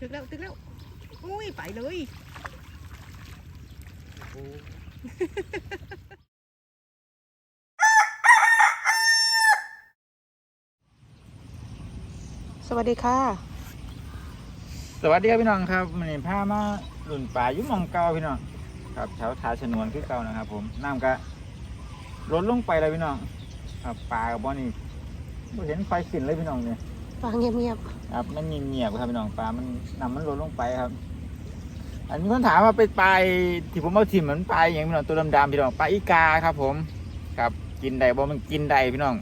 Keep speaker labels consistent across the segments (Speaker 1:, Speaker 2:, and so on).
Speaker 1: ตึกแล้วตึกแล้วอุ้ยไปเลย
Speaker 2: โอ้
Speaker 1: สวัสดีค่ะ
Speaker 2: สวัสดีครับพี่น้องครับมันนี้พามาหลุนป่าอยุ่หมองเก่าพี่น้องครับแถวทาชนวนคือเก่านะครับ ผมน้ำก็ลดลงไปเลยพี่น้องครับปลากับบ่อนี่บ่เห็นไฟขึ้นเลยพี่น้องเนี่ย
Speaker 1: ฟังเงียบ
Speaker 2: ครับมันเงียบๆครับพี่น้องปลา มันน้ำมันลดลงไปครับ อันนี้คนถามว่าเป็นปลาที่ผมเอาถิ่มเหมือนปลาอย่างพี่น้องตัวดำๆพี่น้องปลาอีกาครับ ผม ครับกินได้บ่มันกินได้พี่น้อง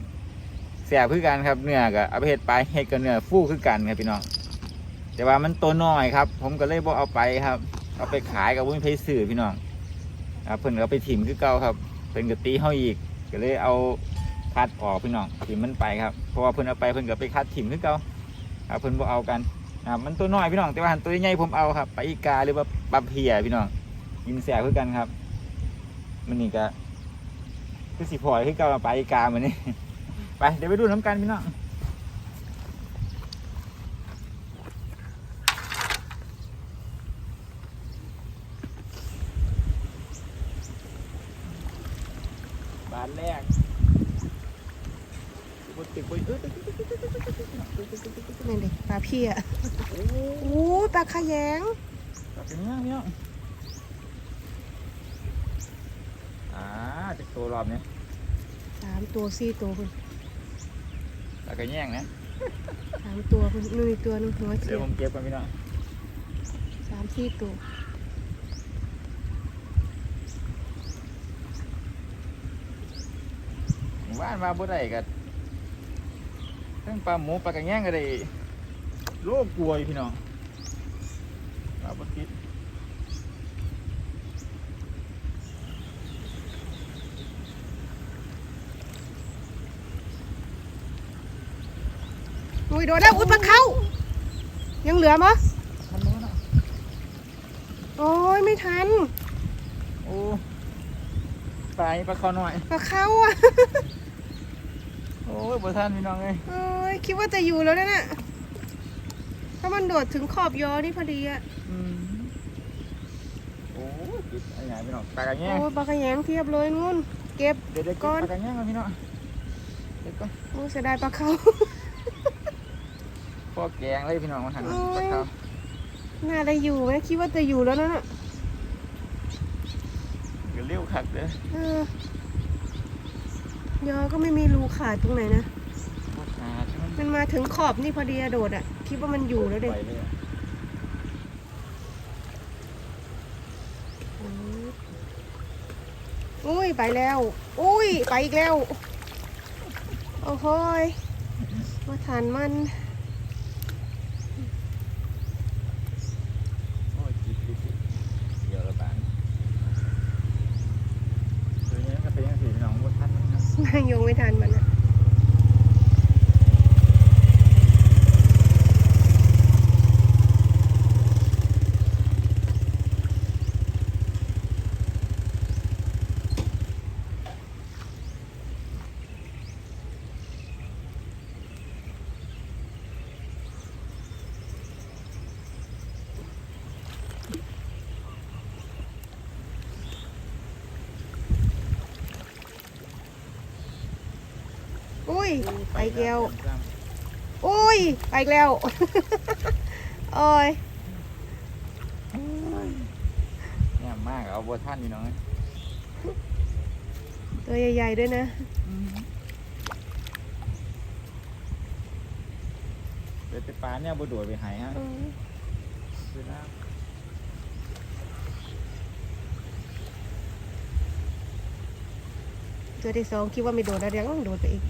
Speaker 2: แสบคือกันครับเนื้อกับเอาไปเห็ดปลาเห็ดกับเนื้อฟูคือกันครับพี่น้องแต่ว่ามันตัวน้อยครับ ผมก็เลยบ่เอาไปครับเอาไปขายกับวุ้นเพสื่อพี่น้องครับเพิ่นก็ไปถิ่มคือเก่าครับเพิ่นก็ตีเฮาอีกก็เลยเอา คัดออกพี่น้องถิ่มมันไปครับเพราะว่าเพิ่นเอาไปเพิ่นก็ไปคัดถิ่มคือเก่าครับเพิ่นบ่เอากันครับมันตัวน้อยพี่น้องแต่ว่าหันตัวใหญ่ผมเอาครับปลาอีกาหรือว่าปลาเพียพี่น้องกินแสบคือกันครับ มันนี่ก็คือสีพลอยคือเก่าไปอีกาเหมือนนี่ไปเดี๋ยวไปดูน้ำกันพี่น้องบานแรก ตนี่
Speaker 1: ดิปลาพี่
Speaker 2: อะ
Speaker 1: โอ้ปลาขยง
Speaker 2: ปลาขยงเนี่ยอ่าจะตัวรอบเนี้ย
Speaker 1: สามตัวสี่ตัวคุณ
Speaker 2: ปลาขยงนะ
Speaker 1: สามตัวคุณหนึ่งตัวหนึ่งหัวเชียว
Speaker 2: เดี๋ย
Speaker 1: ว
Speaker 2: ผมเก็บกันพี่น้อง
Speaker 1: สามสี่ตัว
Speaker 2: บ้านมาบ่ได้กัน ทั้งปลาหมูปลากระแยงก็ได้โลกกลัวอยู่พี่น้องปลาบ่ติด
Speaker 1: อุ้ยโดนแล้วอุ้ยปลาเข้า ยังเหลือมั้ย
Speaker 2: ทันโน้นอะ
Speaker 1: โอ้ยไม่ทัน
Speaker 2: โอ้ปลาอีปลาคอหน่อย
Speaker 1: ปลาเข้าอะ
Speaker 2: โอ้ยบ่ทันพี่น้องเอ้ย
Speaker 1: โอ้ยคิดว่าจะอยู่แล้วนะน่ะถ้ามันโดดถึงขอบยอนี่พอดีอะ
Speaker 2: อืมโอ้ยติดไอ้ไหนพี่น้องปลากระแยง
Speaker 1: โอ้ยปลาขยงเทียบเลยนู่นเก็บ
Speaker 2: เดี๋ยวเดี๋ยว
Speaker 1: ก่
Speaker 2: ก่
Speaker 1: อ
Speaker 2: อนนปลากระแยงก่อนพี่น้องเดี๋ยวก่อน
Speaker 1: โอ้ยเสียดายปลาเข้า
Speaker 2: พอแกงเลยพี่น้องมาทาง
Speaker 1: โอ้ย
Speaker 2: ปลาเขา
Speaker 1: น่าจะอยู่ไหมคิดว่าจะอยู่แล้วนะน่ะ
Speaker 2: เดี๋ยวเลี้ยวคักเด้อ
Speaker 1: เออ ยอก็ไม่มีรูขาดตรงไหนนะ
Speaker 2: พวกขาใช่ไหม
Speaker 1: มันมาถึงขอบนี่พอดีอะโดดอะคิดว่ามันอยู่แล้วเด็
Speaker 2: ไปเลยอะ
Speaker 1: อุ้ยไปแล้ว อุ้ยไปอีกแล้ว โอ้โหยมาทานมัน
Speaker 2: โอ้ยจิบจิบจิบเดี๋ยวละบานตัวนี้ก็เป็นยังสี่พี่น้องบ่ทันนะครับ
Speaker 1: นา ยงไม่ทันมัน ไปอีกแล้วอุ้ย ไปอีกแล้ว โอ้ย
Speaker 2: เนี่ยมากเอาบัวท่านพี่น้อง
Speaker 1: ตัวใหญ่ๆด้วยนะ
Speaker 2: เดี๋ยวไปปลาเนี่ยบัวโดดไปหายฮะ
Speaker 1: อืม
Speaker 2: คือน้
Speaker 1: ตัวที่สองคิดว่าไม่โดดแล้วเดี๋ยวต้องโดดไปอีก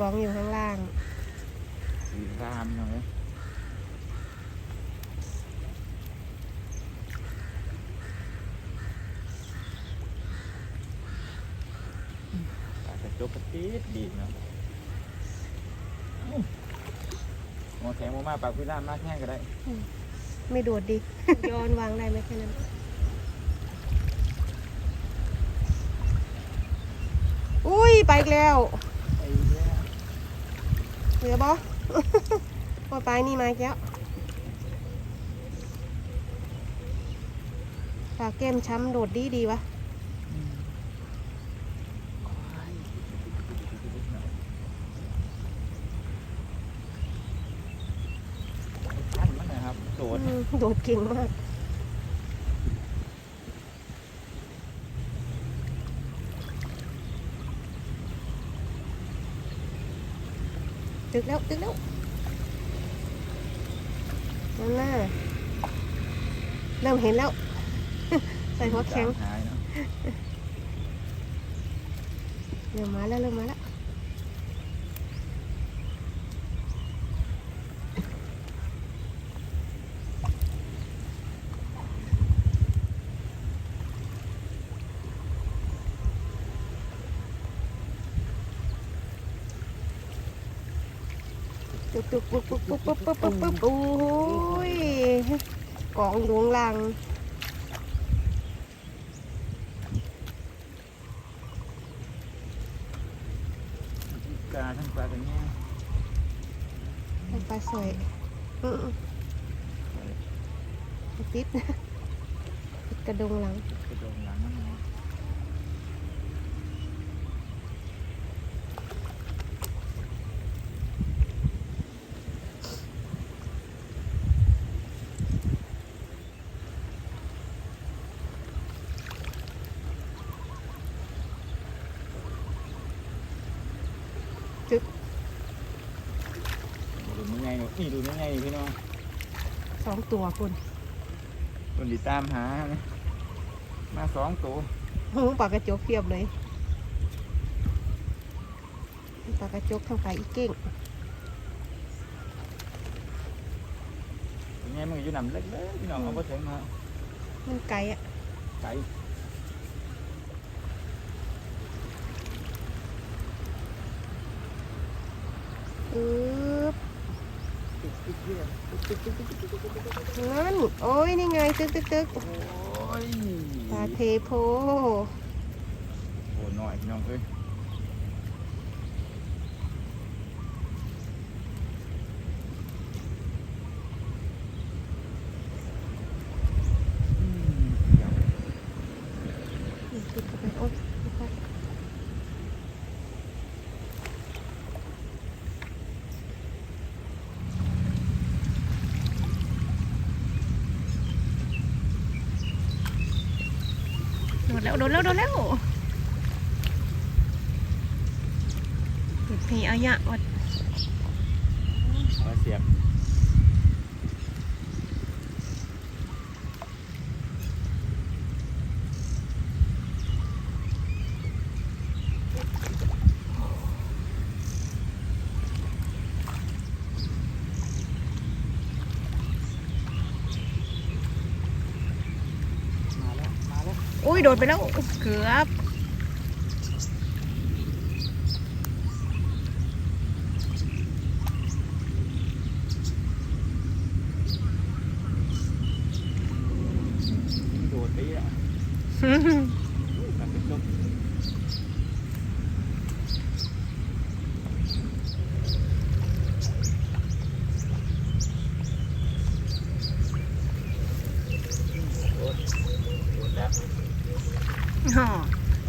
Speaker 1: กองอยู่ข้างล่าง
Speaker 2: สีรามหน่อยปาจกะจกกระติดดีเนาะมองแข็งมมากปากพี่ล่ามมากแห้งก็ได้
Speaker 1: ไม่โดดดิย้อนวางได้ไหมแค่นั้นอุ้ย
Speaker 2: ไปแล้ว
Speaker 1: เหลือบอว่าปลานี่มาแก้วปลาเก้มช้ำโดดดีดีวะโดดเก่งมาก ตึกแล้วตึกแล้วนั่นน่ะเริ่มเห็นแล้ว ใส่หัวแข็ง
Speaker 2: หายเนาะ
Speaker 1: เริ่มมาแล้วเริ่มมาแล้ว ปุ๊บปุ๊บปุ๊บปุ๊บปุ๊บปุ๊บปุ๊บปุ๊บปุ๊บโอ้ยกองหลวงลัง
Speaker 2: กาทั้งปลากันเนี่ย
Speaker 1: ปลาสวยอืมติดติดกระดงหลัง
Speaker 2: กระโดงหลังมันนะ
Speaker 1: จึ๊บ
Speaker 2: ดู นี่ไงนี่ดูนี่ไงพี่น้อง
Speaker 1: สองตัวคุณ
Speaker 2: คนติดตามหานะมาสองตัว
Speaker 1: หูปลากระจกเพียบเลยปลากระจกทางไก่อีเก่ง
Speaker 2: ยังไงมันก็อยู่นำเล็กๆพี่น้องเอาไปถึงมา
Speaker 1: มันไก่อะ
Speaker 2: ไก่
Speaker 1: อึ๊ นั่นโอ้ยนี่ไงตึกตึกตึก
Speaker 2: โอ้ย
Speaker 1: ปลาเทโพ
Speaker 2: โอ้หน่อยพี่น้องเอ้ยอืมเดี๋ยว
Speaker 1: นี่ติดเข้าไปโอ๊ยค่อยๆโดดแล้วโดดแล้วโดดแล้ว ติดพีอายะวัด
Speaker 2: เอาเสียบมาแล้ว
Speaker 1: อุ้ยโดดไปแล้วเกือบ
Speaker 2: โดดไปอะมันเป็นลม โดดโดดแล้ว
Speaker 1: อ๋อ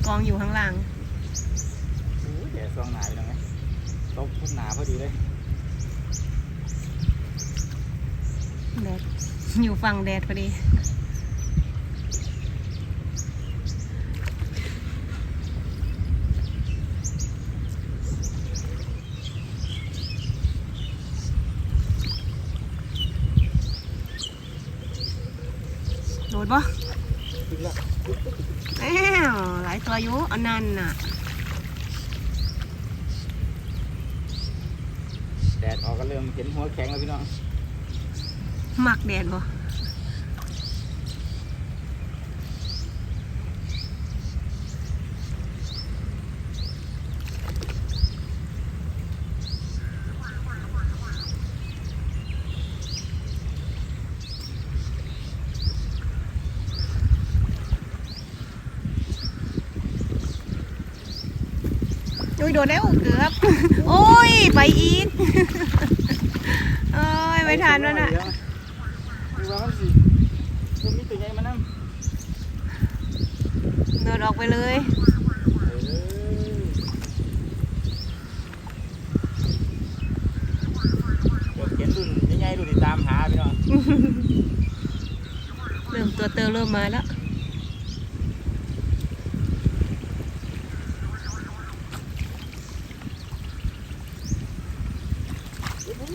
Speaker 1: กองอยู่ข้างล่าง
Speaker 2: โอ้ยแดดซองหนาอยู่ตรงนี้ตกพุ่นหนาพอดีเลย
Speaker 1: แดด อยู่ ฝั่งแดดพอดี โดดปะ
Speaker 2: ขึ้นแล้ว
Speaker 1: แอ้วหลายตัวอยู่อันนั้นน่ะ
Speaker 2: แดดออกก็เริ่มเห็นหัวแข็งแล้วพี่น้อง
Speaker 1: หมักแดดบ่ โดนแล้วเกือบ โอ้ย ไปอีกเอ้ยไม่ทันแล้วน่ะ
Speaker 2: ดูว่ามันสิมันมีตัวใหญ่มานั่ง
Speaker 1: โดดออกไปเลย
Speaker 2: เดี๋ยวเขียนรุ่นใหญ่ๆรุ่นที่ตามหาพี่น้อง
Speaker 1: เริ่มตัวเตอเริ่มมาแล้ว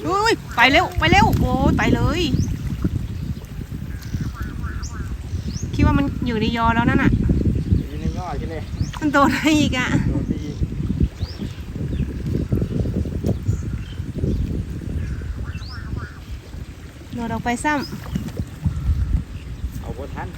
Speaker 1: อุ้ย ไป เร็ว ไปเร็วโอ้ยไปเลย คิดว่ามันอยู่ในยอแล้วนั่นน่ะ
Speaker 2: อยู่ในย่อกินเลย
Speaker 1: มันโดนอะไรอีกอะ
Speaker 2: โดนไปอีก
Speaker 1: โดดออกไปซ้
Speaker 2: เอาบทัน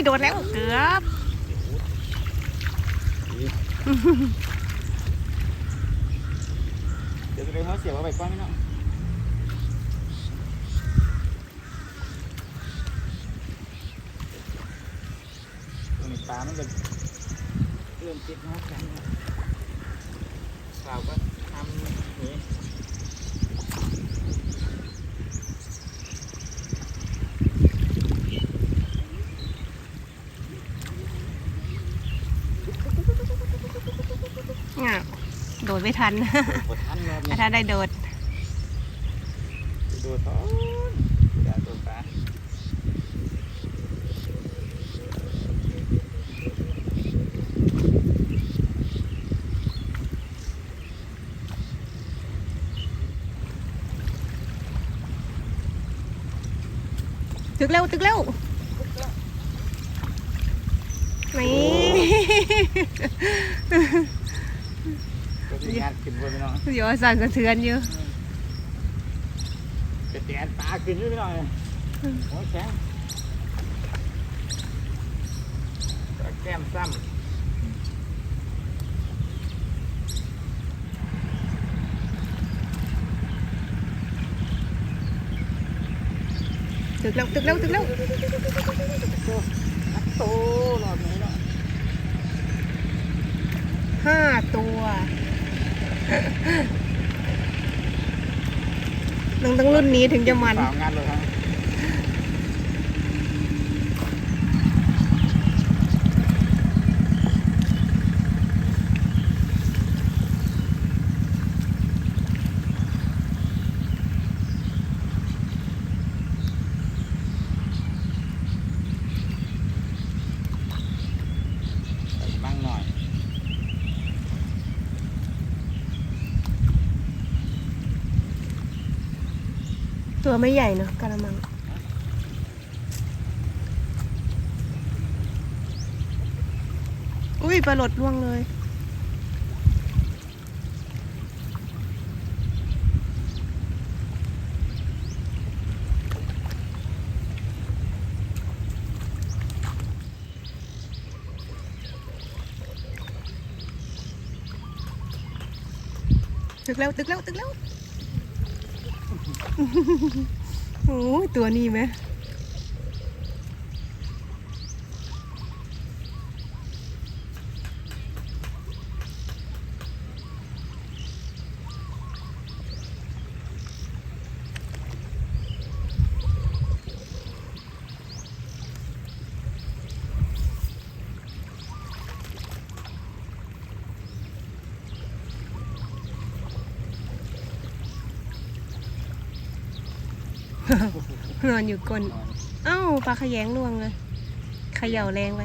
Speaker 1: ยโดดแล้วเกือบ
Speaker 2: เดี๋ยวจะไปเขาเสียบเอาไปก้อนพี่เน้องตรงนี้ปลามันจะเริ่มติดน้ำแข็งแล้วข่าก็ทำ
Speaker 1: อย่างนี้โดดไม่ทัน
Speaker 2: บทันรอบ
Speaker 1: ถ้า
Speaker 2: นี้
Speaker 1: ถ้าได้โดด
Speaker 2: ดูต่ออย่าตัวปลา
Speaker 1: ตึกเร็วตึกเร็วนี่
Speaker 2: ตัว ที่งานขึ้นบนพี่น้อง
Speaker 1: เดี๋ยวสั่นสะเทือนอยู่
Speaker 2: เป็นแดนปลาขึ้นด้วยพี่น้องเลยโอ้ยแข็งปลาแก้มซ้ำ
Speaker 1: ตึกเร็วตึกเร็วตึกเร็ว
Speaker 2: นักโตรอบนี้เนาะ
Speaker 1: ห้าตัว ต้องต้องรุ่นนี้ถึงจะมัน
Speaker 2: เปล่างานเลยครับ
Speaker 1: ตัวไม่ใหญ่เนอะกระมัง อุ้ยปลาหลดล่วงเลย ตึกแล้วตึกแล้วตึกแล้ว โอ้ตัวนี้ไหม นอนอยู่ก้น เอ้าปลาขยงลวงเลยเขย่าแรงไป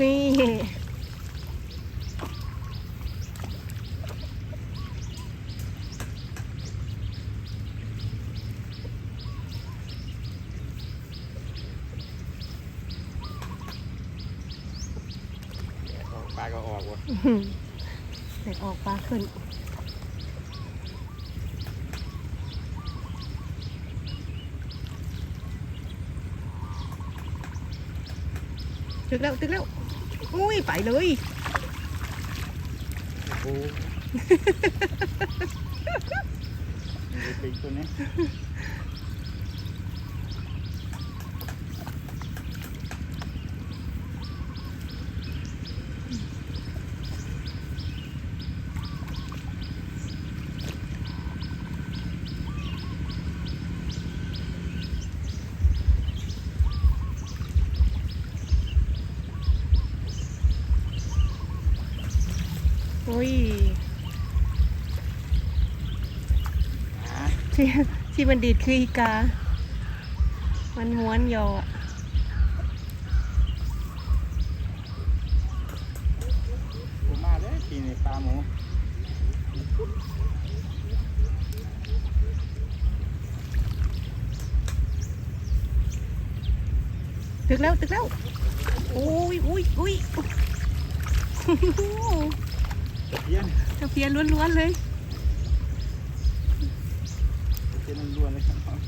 Speaker 1: นี่
Speaker 2: ปลา ก็ออกวะ
Speaker 1: แต่ออกปลา ขึ้น ตึกแล้วตึกแล้ว อุ้ย ไปเลย
Speaker 2: โอ้มีปิงตัวนี้
Speaker 1: อุ้ย
Speaker 2: อ่า
Speaker 1: ที่ที่มันดีดคืออีกา มันม้วนยออะ
Speaker 2: ผมมาเลยปีนี้ปลาหมู
Speaker 1: ตึกแล้วตึกแล้วอุ้ยอุ้ยอุ้ย
Speaker 2: ตะเพียน
Speaker 1: ตะเพียนล้วนๆเลย
Speaker 2: ตะ เพียนล้วนเลยครับ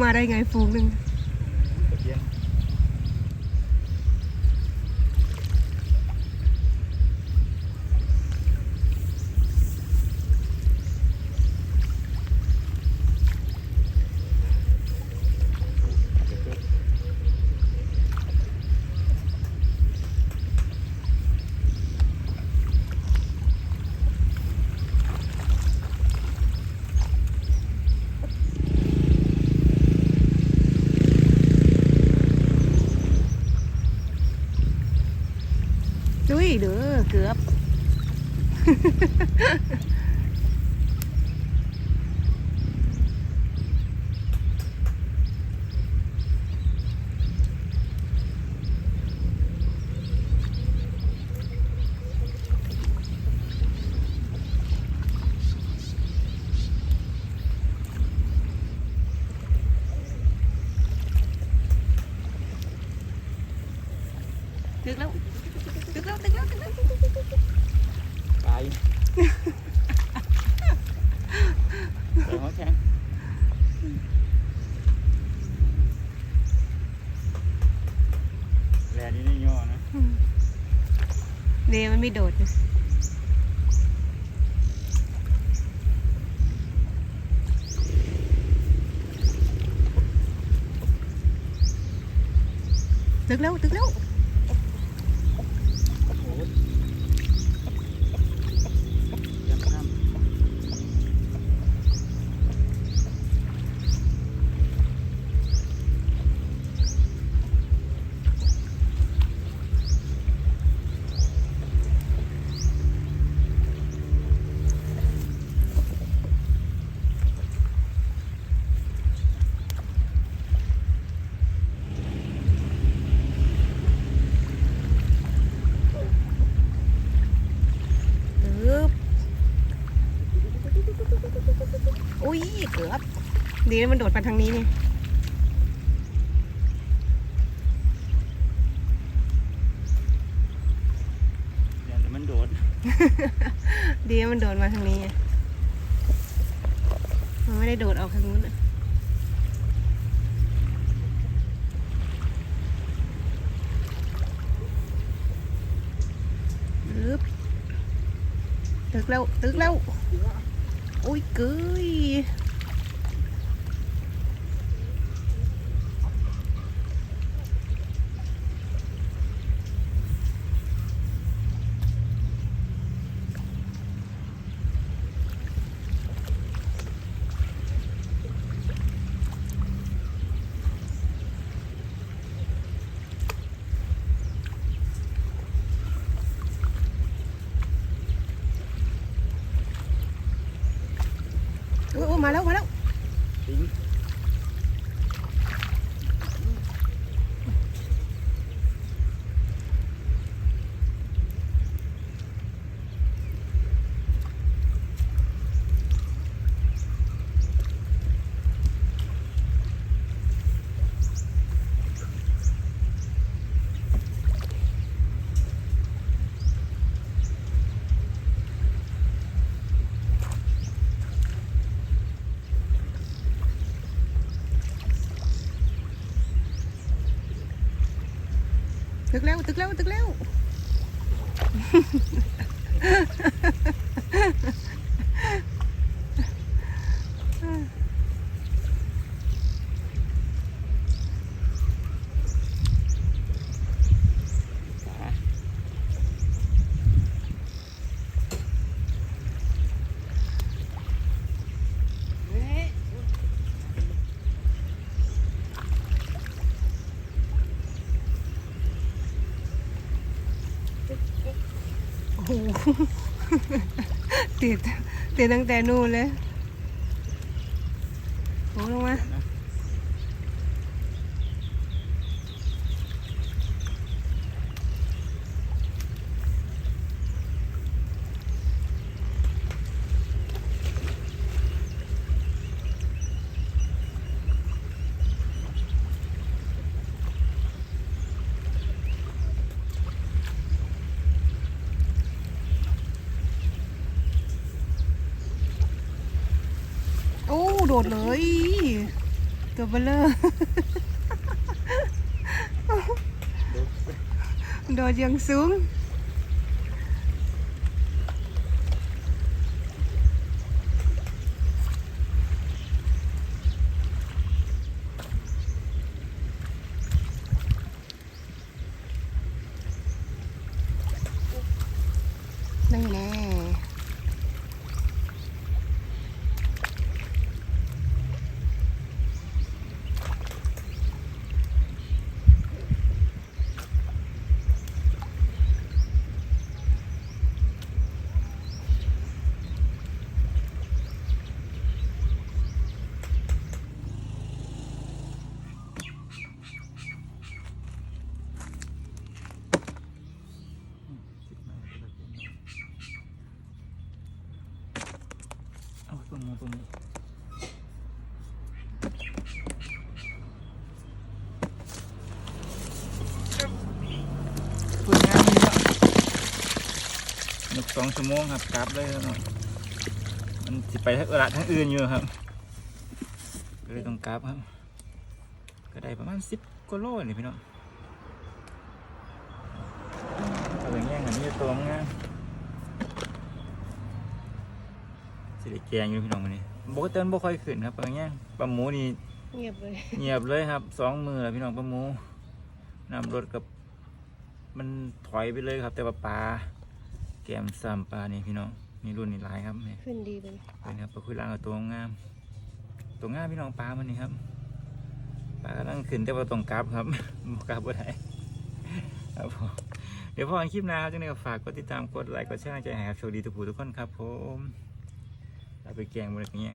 Speaker 1: มาได้ไงฟูงหนึ่ง
Speaker 2: ส่หัวแข็งแลนี่นี่ย่อนะ
Speaker 1: เดยวมันไม่โดดนะตึกแล้ นะมันโดดมาทางนี้เนี่ย
Speaker 2: เดี๋ยวแต่มันโดด
Speaker 1: ดีนะมันโดดมาทางนี้ไงมันไม่ได้โดดออกทางนู้นอะตึบตึกแล้ว ตึกแล้วอุ้ยเกย ตึกแล้วตึกแล้วตึกแล้ว โอ้โห ติดติดตั้งแต่นู่นเลยโอ้ลงมา โอ้โดดเลย ตัวเบลเลอร์โดดอยังสูง นั่นแน่
Speaker 2: เอาตัวมูตัวมูตัวงามนี่เนาะหนึ่งสอง ชั่วโมงครับกลับเลยแล้วเนาะมันสิไปทั้งเวลาทั้งอื่นอยู่ครับก็เลยต้องกลับครับ ก็ได้ประมาณสิบกิโลนี่พี่น้องเอาอย่างเงี้ยอันนี้ตัวงามสิได้แกงอยู่พี่น้องวันนี้ปกติมันบ่ค่อยขึ้นครับปลาเงี้ยปลาหมูนี่
Speaker 1: เงียบเลย
Speaker 2: เงียบเลยครับสองมือแล้วพี่น้องปลาหมูนำรถกับ มันถอยไปเลยครับ แต่ว่าปลา แกมซ้ำปลานี่พี่น้องนี่รุ่นนี่หลายครับนี่
Speaker 1: ขึ้นดีเลย
Speaker 2: เป็นครับปลาคุยล่างกับตัวงาม ตัวงามพี่น้องปลามันนี่ครับปลากำลังขึ้นแต่ว่าต้องกลับครับบ่กลับบ่ได้ครับผมเดี๋ยวพอกันคลิปหน้าครับจังไดก็ฝากกดติดตามกดไลค์กดแชร์ให้ใจให้ครับโชคดีทุกผู้ทุกคนครับผมเอาไปแกงบนอย่างเงี้ย